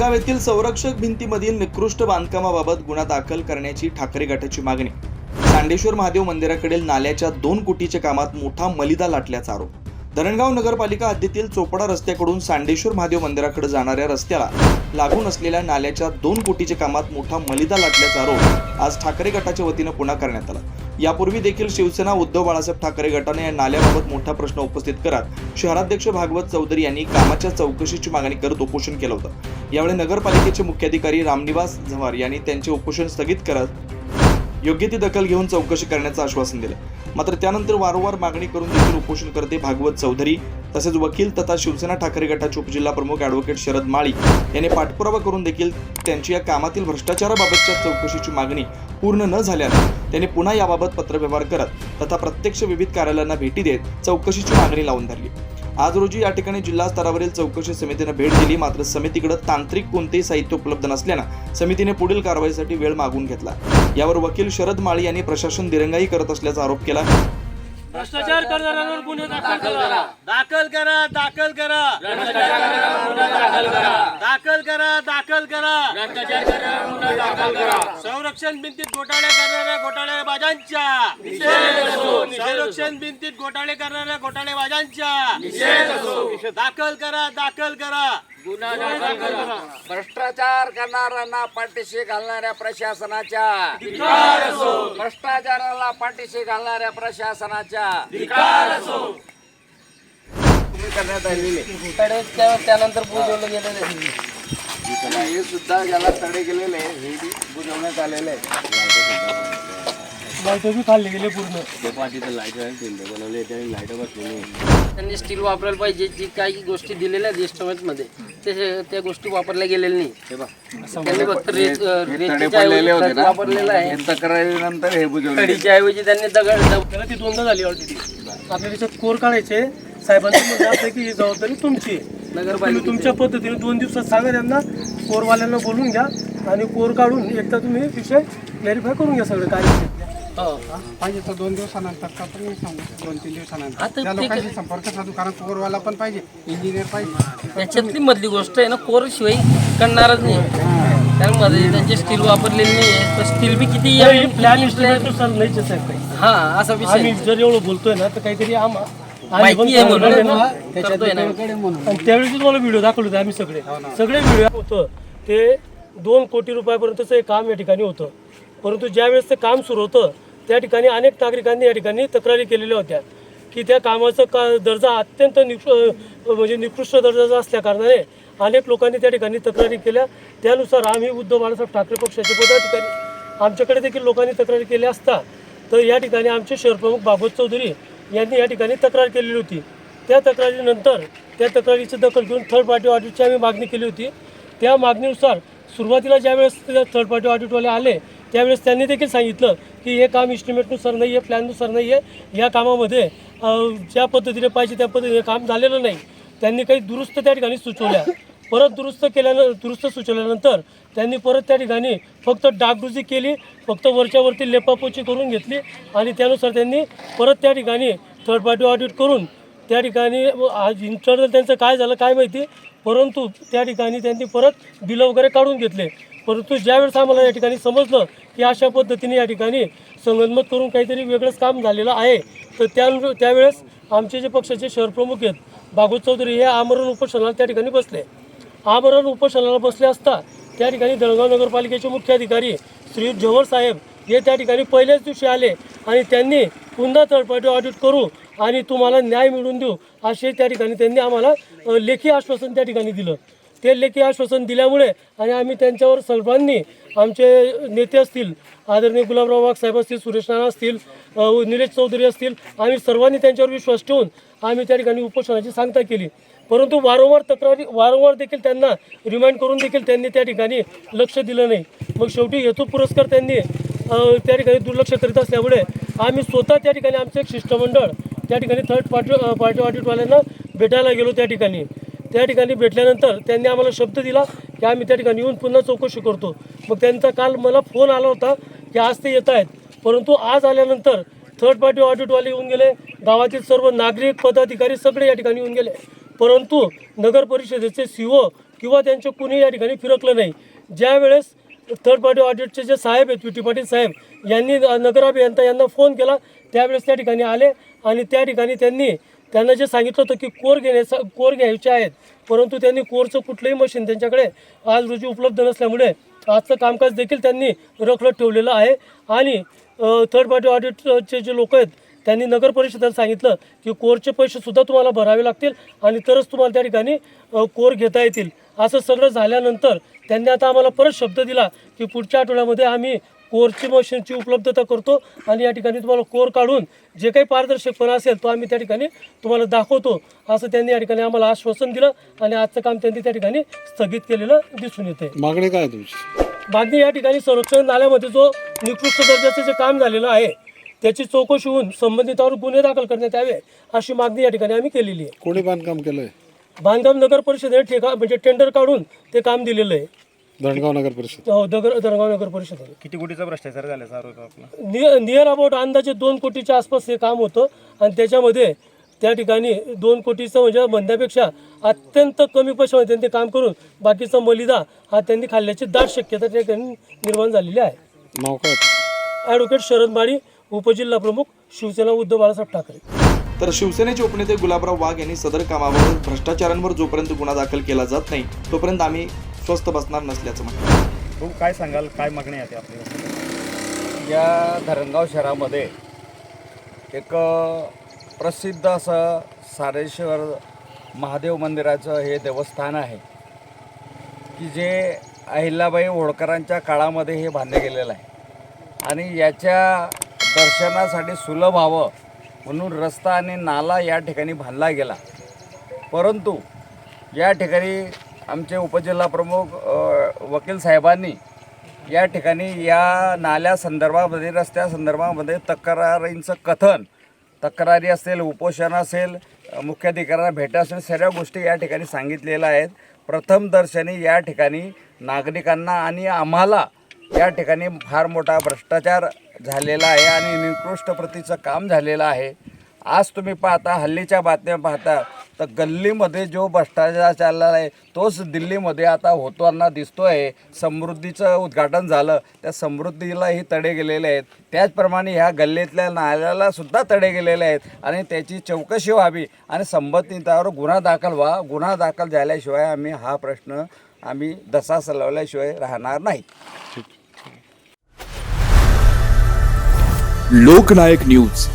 जळगाव येथील संरक्षक भिंतीमधील निकृष्ट बांधकामाबाबत गुन्हा दाखल करण्याची ठाकरे गटाची मागणी. सांडेश्वर महादेव मंदिराकडील नाल्याच्या दोन कोटीच्या कामात मोठा मलिदा लाटल्याचा आरोप. धरणगाव नगरपालिका हद्दीतील चोपडा रस्त्याकडून सांडेश्वर महादेव मंदिराकडे जाणाऱ्या रस्त्याला लागून असलेल्या नाल्याच्या दोन कोटीच्या कामात मोठा मलिदा लाटल्याचा आरोप आज ठाकरे गटाच्या वतीनं पुन्हा करण्यात आला. यापूर्वी देखील शिवसेना उद्धव बाळासाहेब ठाकरे गटाने या नाल्याबाबत मोठा प्रश्न उपस्थित करत शहराध्यक्ष भागवत चौधरी यांनी कामाच्या चौकशीची मागणी करत उपोषण केलं होतं. यावेळी नगरपालिकेचे मुख्याधिकारी रामनिवास झवार यांनी त्यांचे उपोषण स्थगित करत योग्य ती दखल घेऊन चौकशी करण्याचं आश्वासन दिलं. मात्र त्यानंतर वारंवार मागणी करून देखील उपोषण करते भागवत चौधरी तसेच वकील तथा शिवसेना ठाकरे गटाचे उपजिल्हा प्रमुख ॲडव्होकेट शरद माळी यांनी पाठपुरावा करून देखील त्यांची या कामातील भ्रष्टाचाराबाबतच्या चौकशीची मागणी पूर्ण न झाल्यानं त्यांनी पुन्हा याबाबत पत्रव्यवहार करत तथा प्रत्यक्ष विविध कार्यालयांना भेटी देत चौकशीची मागणी लावून धरली. आज रोजी या ठिकाणी जिल्हा स्तरावरील चौकशी समितीनं भेट दिली. मात्र समितीकडे तांत्रिक कोणतेही साहित्य उपलब्ध नसल्यानं समितीने पुढील कारवाईसाठी वेळ मागून घेतला. यावर वकील शरद माळी यांनी प्रशासन दिरंगाई करत असल्याचा आरोप केला. भ्रष्टाचार करणाऱ्यांवर गुन्हे दाखल करा. दाखल करा दाखल करा. दाखल करा दाखल करा. संरक्षण भिंतीत घोटाळे करणाऱ्या घोटाळेबाजांच्या. संरक्षण भिंतीत घोटाळे करणाऱ्या घोटाळेबाजांच्या. दाखल करा दाखल करा. भ्रष्टाचार करणाऱ्यांना पाठीशी घालणाऱ्या प्रशासनाच्या. भ्रष्टाचाराला पाठीशी घालणाऱ्या प्रशासनाच्या. करण्यात आलेले त्यानंतर बुजवलं गेलेलं हे सुद्धा ज्याला तडे गेलेले हे बी बुजवण्यात आलेले आहे. त्यांनी स्टील वापरायला पाहिजे जी काही गोष्टी दिलेल्या आहेत मध्ये ते त्या गोष्टी वापरल्या गेलेल्या नाही. त्यांनी फक्त हे तडे रेतीच्या वापरलेलं आहे. तक्रारीनंतर हे बुजवले कडीच्या ऐवजी त्यांनी दगड दग- त्याला ती दोनदा झाली ऑलरेडी आपल्या त्याच्यात कोर काढायचे साहेबांचं म्हणणं असं आहे की ही जबाबदारी तुमची आहे. तुम्ही तुमच्या पद्धतीने दोन दिवसात सांगा त्यांना कोरवाल्यांना बोलून घ्या आणि कोर काढून एकदा तुम्ही विषय व्हेरीफाय करून घ्या सगळं काय. हो. पाहिजे तर दोन दिवसानंतर का पण मी सांगू? दोन तीन दिवसानंतर. तर त्या लोकांशी संपर्क साधू कारण कोरवाला पण पाहिजे इंजिनियर पाहिजे. त्याच्यातली मधली गोष्ट आहे ना कोर शिवाय करणारच नाही. त्यामध्ये त्यांचे स्टील वापरलेली नाही आहे. तर स्टील बी किती नाही, प्लॅन काही. हा असा विषय आम्ही जर एवढं बोलतोय ना तर काहीतरी आम- आम्ही माहिती पण आहे म्हणून. करतोय ना. करतोय ना. आणि त्यावेळी तुम्हाला व्हिडिओ दाखवले होते आम्ही सगळे. सगळे व्हिडिओ होतं. ते दोन कोटी रुपयापर्यंतचं हे काम या ठिकाणी होतं. परंतु ज्यावेळेस ते काम सुरू होतं त्या ठिकाणी अनेक नागरिकांनी या ठिकाणी तक्रारी केलेल्या होत्या. की त्या कामाचं का दर्जा अत्यंत निकृ म्हणजे निकृष्ट दर्जाचा असल्या कारणाने अनेक लोकांनी त्या ठिकाणी तक्रारी केल्या. त्यानुसार आम्ही उद्धव बाळासाहेब ठाकरे पक्षाचे पदाधिकारी आमच्याकडे देखील लोकांनी तक्रारी केल्या असता. तर या ठिकाणी आमचे शहरप्रमुख भागवत चौधरी यांनी या ठिकाणी तक्रार केलेली होती. त्या तक्रारीनंतर त्या तक्रारीची दखल घेऊन थर्ड पार्टी ऑडिटची आम्ही मागणी केली होती. त्या मागणीनुसार सुरुवातीला ज्यावेळेस थर्ड पार्टी ऑडिटवाले आले त्यावेळेस त्यांनी देखील सांगितलं की हे काम इस्टिमेटनुसार नाही आहे प्लॅननुसार नाही आहे या कामामध्ये ज्या पद्धतीने पाहिजे त्या पद्धतीने काम झालेलं नाही. त्यांनी काही दुरुस्त त्या ठिकाणी सुचवल्या. परत दुरुस्त केल्यानं दुरुस्त सुचवल्यानंतर त्यांनी परत त्या ठिकाणी फक्त डागडुजी केली फक्त वरच्यावरती लेपापोची करून घेतली आणि त्यानुसार त्यांनी परत त्या ठिकाणी थर्ड पार्टी ऑडिट करून त्या ठिकाणी आज इंटरनल त्यांचं काय झालं काय माहिती परंतु त्या ठिकाणी त्यांनी परत बिलं वगैरे काढून घेतले. परंतु ज्यावेळेस आम्हाला या ठिकाणी समजलं की अशा पद्धतीने या ठिकाणी संगनमत करून काहीतरी वेगळंच काम झालेलं आहे तर त्या त्यावेळेस आमचे जे पक्षाचे शहरप्रमुख आहेत बागू चौधरी हे आमरण उपोषणाला त्या ठिकाणी बसले. आमरण उपोषणाला बसले असता त्या ठिकाणी दळगाव नगरपालिकेचे मुख्य अधिकारी श्री जव्हर साहेब हे त्या ठिकाणी पहिल्याच दिवशी आले आणि त्यांनी पुन्हा थर्ड पार्टी ऑडिट करू आणि तुम्हाला न्याय मिळवून देऊ असे त्या ठिकाणी त्यांनी आम्हाला लेखी आश्वासन त्या ठिकाणी दिलं. ते लेखी आश्वासन दिल्यामुळे आणि आम्ही त्यांच्यावर सर्वांनी आमचे नेते असतील आदरणीय गुलाबराव वाघ साहेब असतील सुरेश राणा असतील निलेश चौधरी असतील आम्ही सर्वांनी त्यांच्यावर विश्वास ठेवून आम्ही त्या ठिकाणी उपोषणाची सांगता केली. परंतु वारंवार तक्रारी वारंवार देखील त्यांना रिमाइंड करून देखील त्यांनी त्या ठिकाणी लक्ष दिलं नाही. मग शेवटी हेतू पुरस्कार त्यांनी त्या ठिकाणी दुर्लक्ष करीत असल्यामुळे आम्ही स्वतः त्या ठिकाणी आमचं एक शिष्टमंडळ त्या ठिकाणी थर्ड पार्टी पार्टी ऑडिटवाल्यांना भेटायला गेलो त्या ठिकाणी. त्या ठिकाणी भेटल्यानंतर त्यांनी आम्हाला शब्द दिला की आम्ही त्या ठिकाणी येऊन पुन्हा चौकशी करतो. मग त्यांचा काल मला फोन आला होता की आज ते येत आहेत. परंतु आज आल्यानंतर थर्ड पार्टी ऑडिटवाले येऊन गेले. गावातील सर्व नागरिक पदाधिकारी सगळे या ठिकाणी येऊन गेले. परंतु नगर परिषदेचे सी ओ किंवा त्यांचं कुणी या ठिकाणी फिरकलं नाही. ज्या वेळेस थर्ड पार्टी ऑडिटचे जे साहेब आहेत विटी पाटील साहेब यांनी नगर अभियंता यांना फोन केला त्यावेळेस त्या ठिकाणी आले आणि त्या ठिकाणी त्यांनी त्यांना जे सांगितलं होतं की कोर घेण्याचा कोर घ्यायचे आहेत परंतु त्यांनी कोरचं कुठलंही मशीन त्यांच्याकडे आज रोजी उपलब्ध नसल्यामुळे आजचं कामकाज देखील त्यांनी रखडत ठेवलेलं आहे. आणि थर्ड पार्टी ऑडिटचे जे लोक आहेत त्यांनी नगर परिषदेला सांगितलं की कोरचे पैसेसुद्धा तुम्हाला भरावे लागतील आणि तरच तुम्हाला त्या ठिकाणी कोर घेता येतील. असं सगळं झाल्यानंतर त्यांनी आता आम्हाला परत शब्द दिला की पुढच्या आठवड्यामध्ये आम्ही कोरची मशीनची उपलब्धता करतो आणि या ठिकाणी तुम्हाला कोर काढून जे काही पारदर्शकपणा असेल तो आम्ही त्या ठिकाणी तुम्हाला दाखवतो असं त्यांनी या ठिकाणी आम्हाला आश्वासन दिलं आणि आजचं काम त्यांनी त्या ठिकाणी स्थगित केलेलं दिसून येते मागणी काय तुमची? मागणी या ठिकाणी संरक्षण नाल्यामध्ये जो निकृष्ट दर्जाचं जे काम झालेलं आहे त्याची चौकशी होऊन संबंधितावर गुन्हे दाखल करण्यात यावे अशी मागणी या ठिकाणी आम्ही केलेली आहे. कोणी बांधकाम केलंय? बांधकाम नगर परिषदेने ठेका म्हणजे टेंडर काढून ते काम दिलेलं आहे. धरणगाव नगर परिषद. हो, दगर दरगाव नगर परिषदेने. किती कोटीचा भ्रष्टाचार झाल्याचा आरोप आहे आपला? नियर नियर अबाउट अंदाजे दोन कोटीच्या आसपास हे काम होतं आणि त्याच्यामध्ये त्या ठिकाणी दोन कोटीचं म्हणजे म्हणण्यापेक्षा अत्यंत कमी पैशामध्ये त्यांनी ते काम करून बाकीचा मलिदा हा त्यांनी खाल्ल्याची दाट शक्यता त्या ठिकाणी निर्माण झालेली आहे. नाव काय? ॲडव्होकेट शरद माळी उपजिल्हा प्रमुख शिवसेना उद्धव बाळासाहेब ठाकरे. तर शिवसेनेचे उपनेते गुलाबराव वाघ यांनी सदर कामाबाबत भ्रष्टाचारांवर जोपर्यंत गुन्हा दाखल केला जात नाही तोपर्यंत आम्ही स्वस्थ बसणार नसल्याचं म्हटलं. भाऊ काय सांगाल? काय मागणी आहे आपली? या धरणगाव शहरामध्ये एक प्रसिद्ध असं सारेश्वर महादेव मंदिराचं हे देवस्थान आहे की जे अहिल्याबाई होळकरांच्या काळामध्ये हे बांधले गेलेलं आहे. आणि याच्या दर्शनासाठी सुलभ व्हावं म्हणून रस्ता आणि नाला या ठिकाणी बांधला गेला. परंतु या ठिकाणी आमचे उपजिल्हा प्रमुख वकील साहेबांनी या ठिकाणी या नाल्या संदर्भामध्ये रस्त्या संदर्भामध्ये तक्रारींचं कथन तक्रारी असेल उपोषण असेल मुख्याधिकाऱ्यांना भेट असेल सगळ्या गोष्टी या ठिकाणी सांगितलेल्या आहेत. प्रथमदर्शनी या ठिकाणी नागरिकांना आणि आम्हाला या ठिकाणी फार मोठा भ्रष्टाचार झालेला आहे आणि निकृष्ट प्रतीचं काम झालेलं आहे. आज तुम्ही पाहता हल्लीच्या बातम्या पाहता तर गल्लीमध्ये जो भ्रष्टाचार चाललेला आहे तोच दिल्लीमध्ये आता होताना दिसतो आहे समृद्धीचं उद्घाटन झालं. त्या समृद्धीलाही तडे गेलेले आहेत. त्याचप्रमाणे ह्या गल्लीतल्या नाल्यालासुद्धा तडे गेलेले आहेत आणि त्याची चौकशी व्हावी आणि संबंधितावर गुन्हा दाखल व्हा. गुन्हा दाखल झाल्याशिवाय आम्ही हा प्रश्न आम्ही दसा सलवल्याशिवाय राहणार नाही. लोकनायक न्यूज.